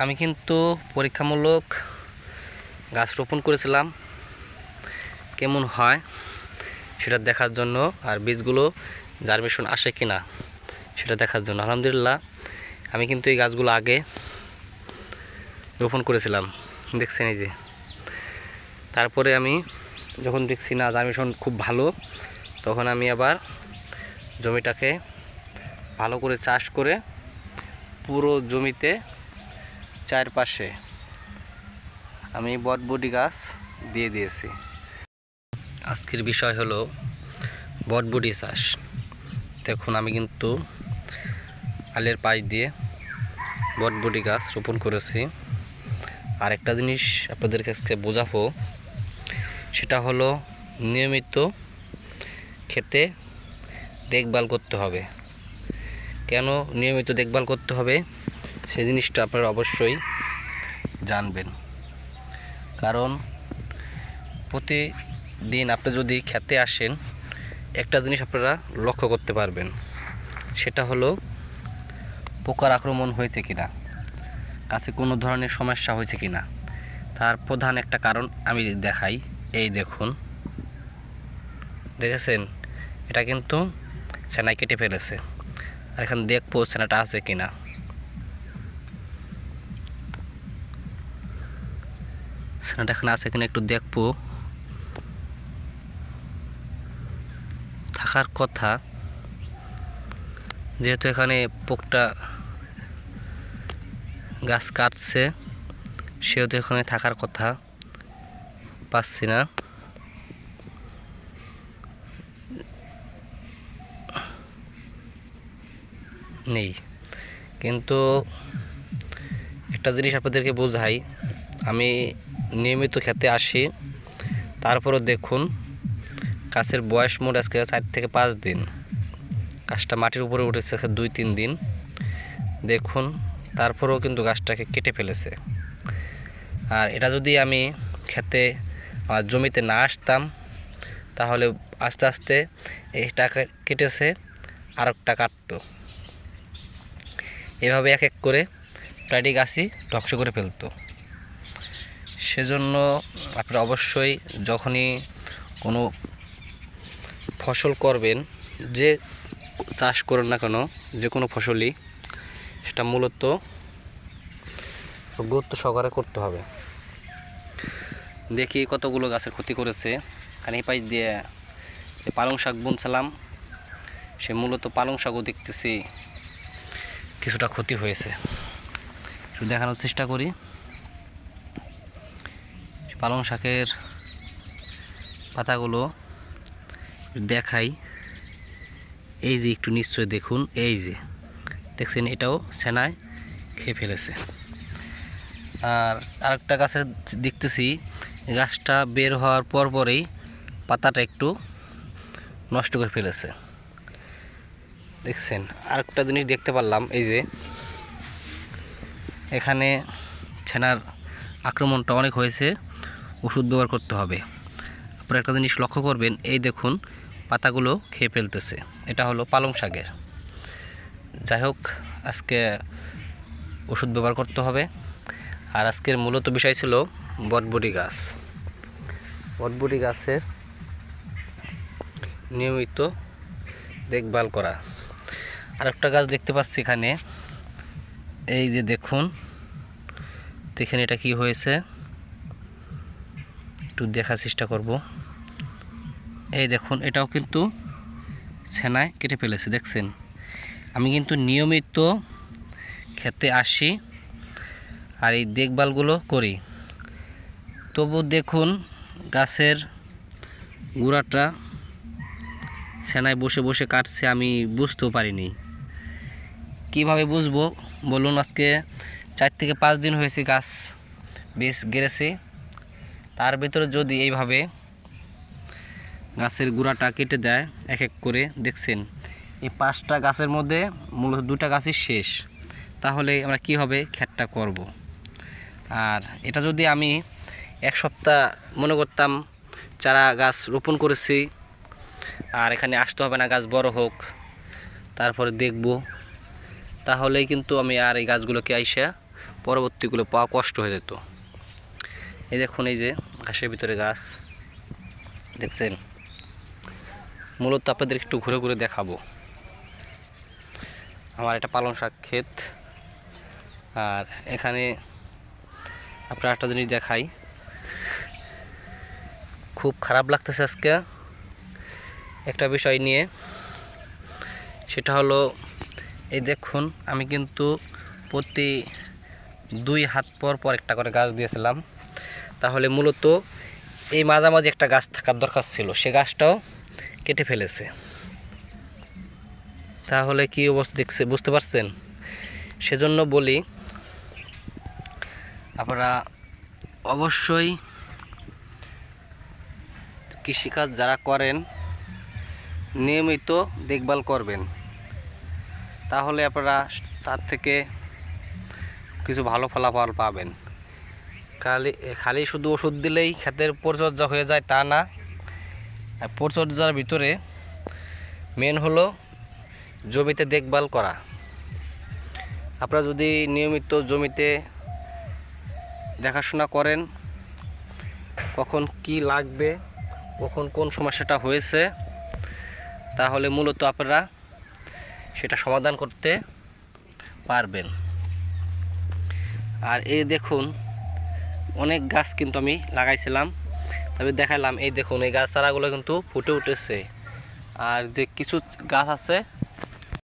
আমি কিন্তু পরীক্ষামূলক গাছ রোপণ করেছিলাম। কেমন হয় সেটা দেখার জন্য আর বীজগুলো জার্মেশন আসে কি না সেটা দেখার জন্য। আলহামদুলিল্লাহ, আমি কিন্তু এই গাছগুলো আগে রোপণ করেছিলাম। দেখছেন এই যে। তারপরে আমি যখন দেখছি না জার্মেশন খুব ভালো, তখন আমি আবার জমিটাকে ভালো করে চাষ করে পুরো জমিতে চারপাশে। আমি বটবটি গাছ দিয়ে দিয়েছি। আজকের বিষয় হলো বটবটি চাষ। দেখুন, আমি কিন্তু আলের পাশ দিয়ে বটবটি গাছ রোপণ করেছি। আর একটা জিনিস আপনাদের কাছে বোঝাবো, সেটা হলো নিয়মিত খেতে দেখভাল করতে হবে। কেন নিয়মিত দেখভাল করতে হবে? সেই জিনিসটা আপনারা অবশ্যই জানবেন। কারণ প্রতিদিন আপনি যদি খেতে আসেন, একটা জিনিস আপনারা লক্ষ্য করতে পারবেন, সেটা হলো পোকার আক্রমণ হয়েছে কিনা গাছে কোনো ধরনের সমস্যা হয়েছে কিনা। তার প্রধান একটা কারণ আমি দেখাই, এই দেখুন। দেখেছেন? এটা কিন্তু ছানায় কেটে ফেলেছে। আর এখানে দেখব ছানাটা আছে কিনা। ছানাটা এখানে আছে কিনা একটু দেখব। থাকার কথা, যেহেতু এখানে পোকটা গাছ কাটছে, সেহেতু এখানে থাকার কথা পাচ্ছি না। নেই। কিন্তু একটা জিনিস আপনাদেরকে বোঝাই, আমি নিয়মিত খেতে আসি। তারপরও দেখুন গাছের বয়স মোট আজকে চার থেকে পাঁচ দিন। গাছটা মাটির উপরে উঠেছে দুই তিন দিন। দেখুন, তারপরেও কিন্তু গাছটাকে কেটে ফেলেছে। আর এটা যদি আমি খেতে আমার জমিতে না আসতাম, তাহলে আস্তে আস্তে এই টাকা কেটেছে, আর একটা কাটতো। এভাবে এক এক করে প্রায়টি গাছই ধ্বংস করে ফেলতো। সেজন্য আপনারা অবশ্যই যখনই কোনো ফসল করবেন, যে চাষ করেন না কেন, যে কোনো ফসলই, সেটা মূলত গুরুত্ব সহকারে করতে হবে। দেখি কতগুলো গাছের ক্ষতি করেছে। আর এই পাশ দিয়ে পালং শাক বুনছিলাম, সে মূলত পালং শাকও দেখতেছি কিছুটা ক্ষতি হয়েছে। দেখানোর চেষ্টা করি। পালং শাকের পাতাগুলো দেখাই। এই যে একটু নিশ্চয় দেখুন, এই যে। দেখছেন, এটাও সেনায় খেয়ে ফেলেছে। আর আরেকটা গাছের দেখতেছি, গাছটা বের হওয়ার পর পরেই পাতাটা একটু নষ্ট করে ফেলেছে। দেখছেন, আরেকটা জিনিস দেখতে পারলাম, এই যে। এখানে ছেনার আক্রমণটা অনেক হয়েছে। ওষুধ ব্যবহার করতে হবে। আপনারা একটা জিনিস লক্ষ্য করবেন, এই দেখুন পাতাগুলো খেয়ে ফেলতেছে। এটা হলো পালং শাকের। যাই হোক, আজকে ওষুধ ব্যবহার করতে হবে। আর আজকের মূলত বিষয় ছিল বটবটি গাছ। বটবটি গাছের নিয়মিত দেখভাল করা। আর একটা গাছ দেখতে পাচ্ছি এখানে। এই যে দেখুন, দেখেন এটা কি হয়েছে। একটু দেখার চেষ্টা করব। এই দেখুন, এটাও কিন্তু ছানায় কেটে ফেলেছে, দেখছেন? আমি কিন্তু নিয়মিত খেতে আসি আর এই দেখভালগুলো করি। তবু দেখুন, গাছের গুঁড়াটা সেনায় বসে বসে কাটছে, আমি বুঝতেও পারিনি। কীভাবে বুঝব? বলুন, আজকে চার থেকে পাঁচ দিন হয়েছে গাছ বেশ গেড়েছে। তার ভিতরে যদি এইভাবে গাছের গুঁড়াটা কেটে দেয় এক এক করে, দেখছেন? এই পাঁচটা গাছের মধ্যে মূলত দুটা গাছই শেষ। তাহলে আমরা কি হবে? খ্যাটটা করব। আর এটা যদি আমি এক সপ্তাহ মনে করতাম চারা গাছ রোপণ করেছি, আর এখানে আসতে হবে না, গাছ বড় হোক, তারপরে দেখব। তাহলেই কিন্তু আমি আর এই গাছগুলোকে আইসা পরবর্তীগুলো পাওয়া কষ্ট হয়ে যেত। এই দেখুন, এই যে ঘাসের ভিতরে গাছ। দেখছেন? মূলত আপনাদের একটু ঘুরে ঘুরে দেখাবো। আমার এটা পালং শাক ক্ষেত। আর এখানে আপনার একটা জিনিস দেখাই। খুব খারাপ লাগতেছে আজকে। একটা বিষয় নিয়ে। সেটা হলো, এই দেখুন, আমি কিন্তু প্রতি দুই হাত পর পর একটা করে গাছ দিয়েছিলাম। তাহলে মূলত এই মাঝামাঝি একটা গাছ থাকার দরকার ছিল। সে গাছটাও কেটে ফেলেছে। তাহলে কি অবস্থা দেখছে বুঝতে পারছেন? সেজন্য বলি, আপনারা অবশ্যই কৃষিকাজ যারা করেন, নিয়মিত দেখভাল করবেন। তাহলে আপনারা তার থেকে কিছু ভালো ফলাফল পাবেন। খালি খালি শুধু ওষুধ দিলেই ক্ষেতের পরিচর্যা হয়ে যায় তা না। পরিচর্যার ভিতরে মেন হলো জমিতে দেখভাল করা। আপনারা যদি নিয়মিত জমিতে দেখাশোনা করেন, কখন কি লাগবে, কখন কোন সমস্যাটা হয়েছে, তাহলে মূলত আপনারা সেটা সমাধান করতে পারবেন। আর এই দেখুন অনেক গাছ কিন্তু আমি লাগাইছিলাম। তবে দেখালাম এই দেখুন, এই গাছ চারাগুলো কিন্তু ফুটে উঠেছে। আর যে কিছু গাছ আছে